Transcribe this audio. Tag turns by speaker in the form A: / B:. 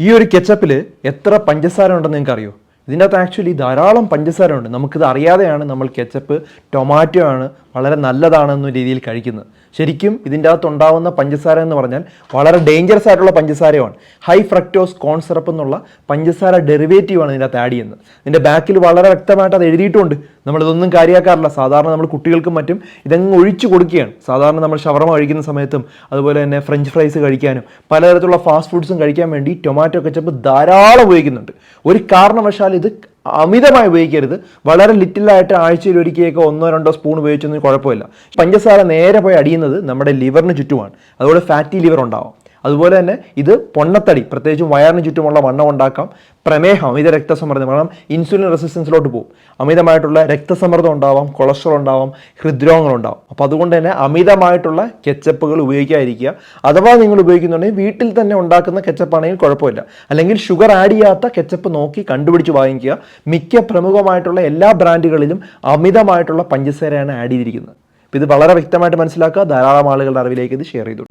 A: ഈ ഒരു കെച്ചപ്പിൽ എത്ര പഞ്ചസാര ഉണ്ടെന്ന് നിങ്ങൾക്ക് അറിയോ ഇതിന്റെ അകത്ത് ആക്ച്വലി ധാരാളം പഞ്ചസാര ഉണ്ട് നമുക്കിത് അറിയാതെയാണ് നമ്മൾ കെച്ചപ്പ് ടൊമാറ്റോ ആണ് വളരെ നല്ലതാണെന്ന രീതിയിൽ കഴിക്കുന്നത്. ശരിക്കും ഇതിന്റെ അകത്ത് ഉണ്ടാവുന്ന പഞ്ചസാര എന്ന് പറഞ്ഞാൽ വളരെ ഡേഞ്ചറസ് ആയിട്ടുള്ള പഞ്ചസാരയാണ് ഹൈ ഫ്രക്ടോസ് കോൺ സിറപ്പ് എന്നുള്ള പഞ്ചസാര ഡെറിവേറ്റീവാണ് ഇതിന്റെ അകത്ത് ആഡ് ചെയ്യുന്നത്. ഇതിന്റെ ബാക്കിൽ വളരെ വ്യക്തമായിട്ട് അത് എഴുതിയിട്ടുണ്ട്. നമ്മളിതൊന്നും കാര്യമാക്കാറില്ല സാധാരണ നമ്മൾ കുട്ടികൾക്കും മറ്റും ഇതങ്ങ് ഒഴിച്ചു കൊടുക്കുകയാണ്. സാധാരണ നമ്മൾ ഷവർമ കഴിക്കുന്ന സമയത്തും അതുപോലെ തന്നെ ഫ്രഞ്ച് ഫ്രൈസ് കഴിക്കാനും പലതരത്തിലുള്ള ഫാസ്റ്റ് ഫുഡ്സും കഴിക്കാൻ വേണ്ടി ടൊമാറ്റോ കെച്ചപ്പ് ധാരാളം ഉപയോഗിക്കുന്നുണ്ട്. ഒരു കാരണവശാൽ ഇത് അമിതമായി ഉപയോഗിക്കരുത്. വളരെ ലിറ്റിലായിട്ട് ആഴ്ചയിൽ ഒരിക്കലൊക്കെ ഒന്നോ രണ്ടോ സ്പൂൺ ഉപയോഗിച്ചൊന്നും കുഴപ്പമില്ല. പഞ്ചസാര നേരെ പോയി അടിയുന്നത് നമ്മുടെ ലിവറിന് ചുറ്റുമാണ്. അതുപോലെ ഫാറ്റി ലിവർ ഉണ്ടാവും. അതുപോലെ തന്നെ ഇത് പൊണ്ണത്തടി പ്രത്യേകിച്ചും വയറിന് ചുറ്റുമുള്ള വണ്ണം ഉണ്ടാക്കാം പ്രമേഹം അമിത രക്തസമ്മർദ്ദം കാരണം ഇൻസുലിൻ റെസിസ്റ്റൻസിലോട്ട് പോകും. അമിതമായിട്ടുള്ള രക്തസമ്മർദ്ദം ഉണ്ടാവാം കൊളസ്ട്രോൾ ഉണ്ടാവാം ഹൃദ്രോഗങ്ങൾ ഉണ്ടാവും. അപ്പോൾ അതുകൊണ്ട് തന്നെ അമിതമായിട്ടുള്ള കെച്ചപ്പുകൾ ഉപയോഗിക്കാതിരിക്കുക. അഥവാ നിങ്ങൾ ഉപയോഗിക്കുന്നുണ്ടെങ്കിൽ വീട്ടിൽ തന്നെ ഉണ്ടാക്കുന്ന കെച്ചപ്പാണെങ്കിൽ കുഴപ്പമില്ല. അല്ലെങ്കിൽ ഷുഗർ ആഡ് ചെയ്യാത്ത കെച്ചപ്പ് നോക്കി കണ്ടുപിടിച്ച് വാങ്ങിക്കുക. മിക്ക പ്രമുഖമായിട്ടുള്ള എല്ലാ ബ്രാൻഡുകളിലും അമിതമായിട്ടുള്ള പഞ്ചസാരയാണ് ആഡ് ചെയ്തിരിക്കുന്നത്. ഇത് വളരെ വ്യക്തമായിട്ട് മനസ്സിലാക്കുക. ധാരാളം ആളുകളുടെ അറിവിലേക്ക് ഇത് ഷെയർ ചെയ്തു.